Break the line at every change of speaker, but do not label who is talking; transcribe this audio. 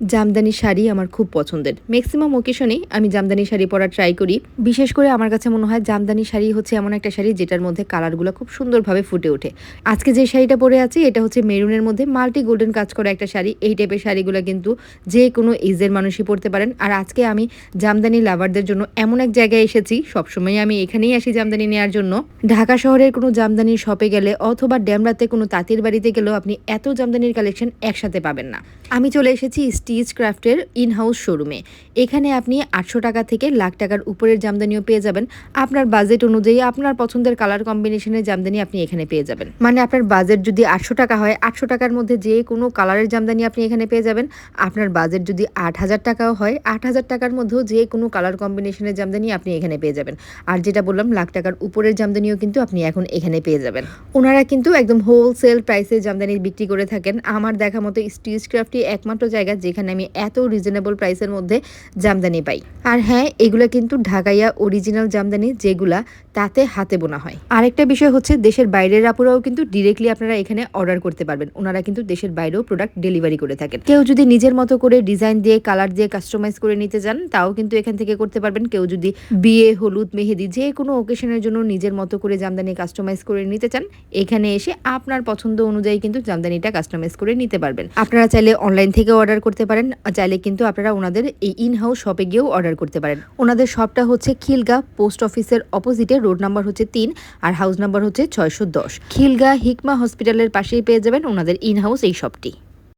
জামদানি শাড়ি আমার খুব পছন্দের। ম্যাক্সিমাম ওকেশনেই আমি জামদানি শাড়ি পরা ট্রাই করি। বিশেষ করে আমার কাছে মনে হয় জামদানি শাড়ি হচ্ছে এমন একটা শাড়ি যেটার মধ্যে কালারগুলো খুব সুন্দরভাবে ফুটে ওঠে। আজকে যে শাড়িটা পরে আছি, এটা হচ্ছে মেরুনের মধ্যে মাল্টি গোল্ডেন কাজ করা একটা শাড়ি। এই টাইপের শাড়িগুলো কিন্তু যে কোনো এজের মানুষই পরতে পারেন। আর আজকে আমি জামদানি লাভারদের জন্য এমন এক জায়গায় এসেছি, সবসময় আমি এখানেই আসি জামদানি নেওয়ার জন্য। ঢাকা শহরের কোনো জামদানির শপে গেলে অথবা ড্যামরাতে কোনো তাঁতির বাড়িতে গেলেও আপনি এত জামদানির কালেকশন একসাথে পাবেন না। আমি চলে এসেছি স্টিচ ক্রাফটের ইন হাউস শোরুমে। এখানে আপনি আটশো টাকা থেকে লাখ টাকার উপরের জামদানিও পেয়ে যাবেন। আপনার বাজেট অনুযায়ী আপনার পছন্দের কালার কম্বিনেশনের জামদানি আপনি এখানে পেয়ে যাবেন। মানে আপনার বাজেট যদি আটশো টাকা হয়, আটশো টাকার মধ্যে যে কোনো কালারের জামদানি আপনি এখানে পেয়ে যাবেন। আপনার বাজেট যদি আট হাজার টাকাও হয়, আট হাজার টাকার মধ্যেও যে কোনো কালার কম্বিনেশনের জামদানি আপনি এখানে পেয়ে যাবেন। আর যেটা বললাম, লাখ টাকার উপরের জামদানিও কিন্তু আপনি এখন এখানে পেয়ে যাবেন। ওনারা কিন্তু একদম হোলসেল প্রাইসে জামদানি বিক্রি করে থাকেন। আমার দেখা মতো স্টিচ ক্রাফটই একমাত্র জায়গা যেখানে আমি এত রিজনেবল প্রাইসের মধ্যে জামদানি পাই। আর হ্যাঁ এগুলো কিন্তু ঢাকাইয়া অরিজিনাল জামদানি যেগুলা তাতে হাতে বোনা হয়। আরেকটা বিষয় হচ্ছে দেশের বাইরের আপুরাও কিন্তু ডিরেক্টলি আপনারা এখানে অর্ডার করতে পারবেন। ওনারা কিন্তু দেশের বাইরেও প্রোডাক্ট ডেলিভারি করে থাকেন। কেউ যদি নিজের মতো করে ডিজাইন দিয়ে কালার দিয়ে কাস্টমাইজ করে নিতে চান, তাও কিন্তু এখান থেকে করতে পারবেন। কেউ যদি বিয়ে, হলুদ, মেহেদি যে কোনো ওকেশনের জন্য নিজের মতো করে জামদানি কাস্টমাইজ করে নিতে চান, এখানে এসে আপনার পছন্দ অনুযায়ী কিন্তু জামদানিটা কাস্টমাইজ করে নিতে পারবেন। আপনারা চাইলে অনলাইন থেকে অর্ডার করতে পারেন, চাইলে কিন্তু আপনারা ওনাদের এই ইন হাউস শপে গিয়েও অর্ডার করতে পারেন। ওনাদের শপটা হচ্ছে খিলগা পোস্ট অফিসের অপোজিটে রোড নাম্বার হচ্ছে তিন আর হাউস নাম্বার হচ্ছে ছয়শো দশ। খিলগা হিকমা হসপিটালের পাশেই পেয়ে যাবেন ওনাদের ইন হাউস এই শপটি